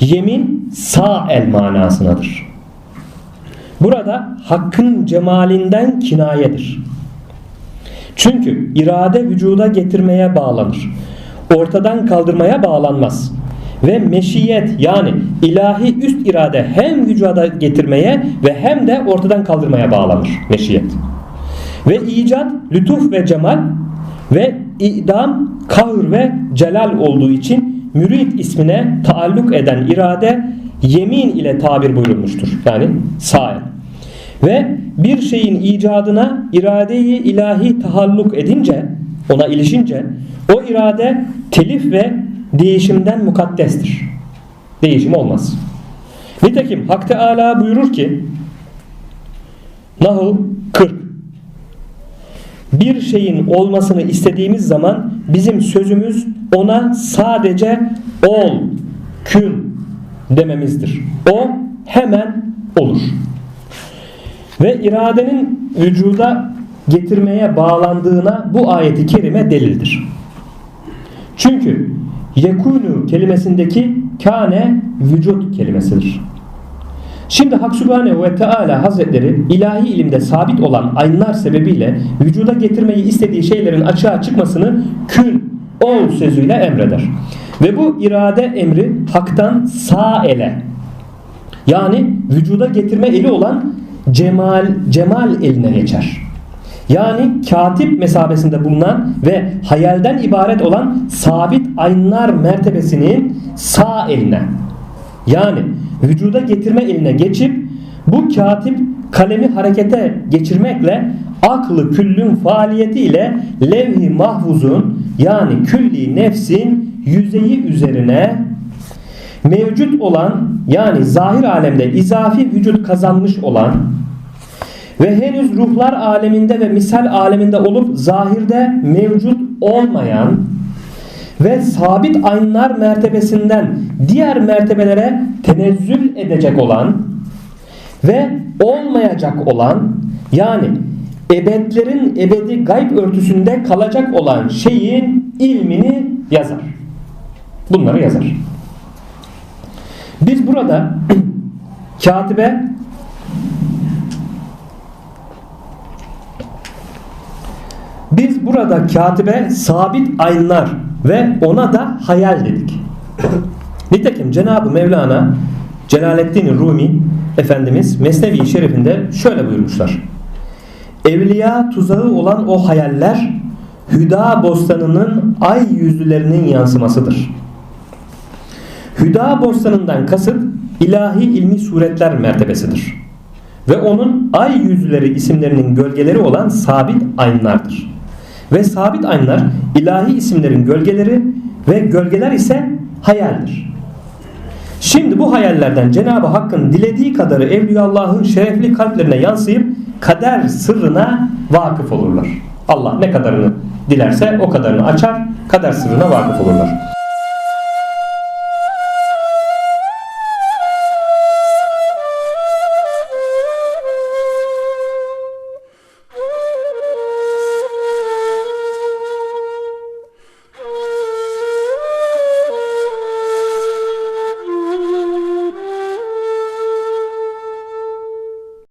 Yemin sağ el manasınadır. Burada hakkın cemalinden kinayedir. Çünkü irade vücuda getirmeye bağlanır. Ortadan kaldırmaya bağlanmaz. Ve meşiyet yani ilahi üst irade hem vücuda getirmeye ve hem de ortadan kaldırmaya bağlanır meşiyet. Ve icat, lütuf ve cemal ve idam, kahır ve celal olduğu için mürid ismine taalluk eden irade yemin ile tabir buyurulmuştur. Yani sağ el. Ve bir şeyin icadına iradeyi ilahi tahalluk edince, ona ilişince o irade telif ve değişimden mukaddestir. Değişim olmaz. Nitekim Hak Teala buyurur ki Nahl 40 Bir şeyin olmasını istediğimiz zaman bizim sözümüz ona sadece ol, kün dememizdir. O hemen olur. Ve iradenin vücuda getirmeye bağlandığına bu ayeti kerime delildir. Çünkü yekunu kelimesindeki kane vücut kelimesidir. Şimdi Hak Sübhanehu ve Teala Hazretleri ilahi ilimde sabit olan aynlar sebebiyle vücuda getirmeyi istediği şeylerin açığa çıkmasını kün ol sözüyle emreder. Ve bu irade emri haktan sağ ele yani vücuda getirme eli olan cemal cemal eline geçer. Yani katip mesabesinde bulunan ve hayalden ibaret olan sabit aynlar mertebesinin sağ eline yani vücuda getirme eline geçip bu katip kalemi harekete geçirmekle aklı küllün faaliyetiyle levh-i mahfuzun yani külli nefsin yüzeyi üzerine mevcut olan yani zahir alemde izafi vücut kazanmış olan ve henüz ruhlar aleminde ve misal aleminde olup zahirde mevcut olmayan ve sabit aynlar mertebesinden diğer mertebelere tenezzül edecek olan ve olmayacak olan yani ebedlerin ebedi gayb örtüsünde kalacak olan şeyin ilmini yazar. Bunları yazar. Biz burada katibe biz burada katibe sabit aynlar ve ona da hayal dedik. Nitekim Cenab-ı Mevlana Celaleddin Rumi Efendimiz Mesnevi Şerifinde şöyle buyurmuşlar. Evliya tuzağı olan o hayaller Hüda bostanının ay yüzlülerinin yansımasıdır. Hüda bostanından kasıt ilahi ilmi suretler mertebesidir. Ve onun ay yüzleri isimlerinin gölgeleri olan sabit aynlardır. Ve sabit aynlar ilahi isimlerin gölgeleri ve gölgeler ise hayaldir. Şimdi bu hayallerden Cenab-ı Hakk'ın dilediği kadarı Evliyaullah'ın şerefli kalplerine yansıyıp kader sırrına vakıf olurlar. Allah ne kadarını dilerse o kadarını açar, kader sırrına vakıf olurlar.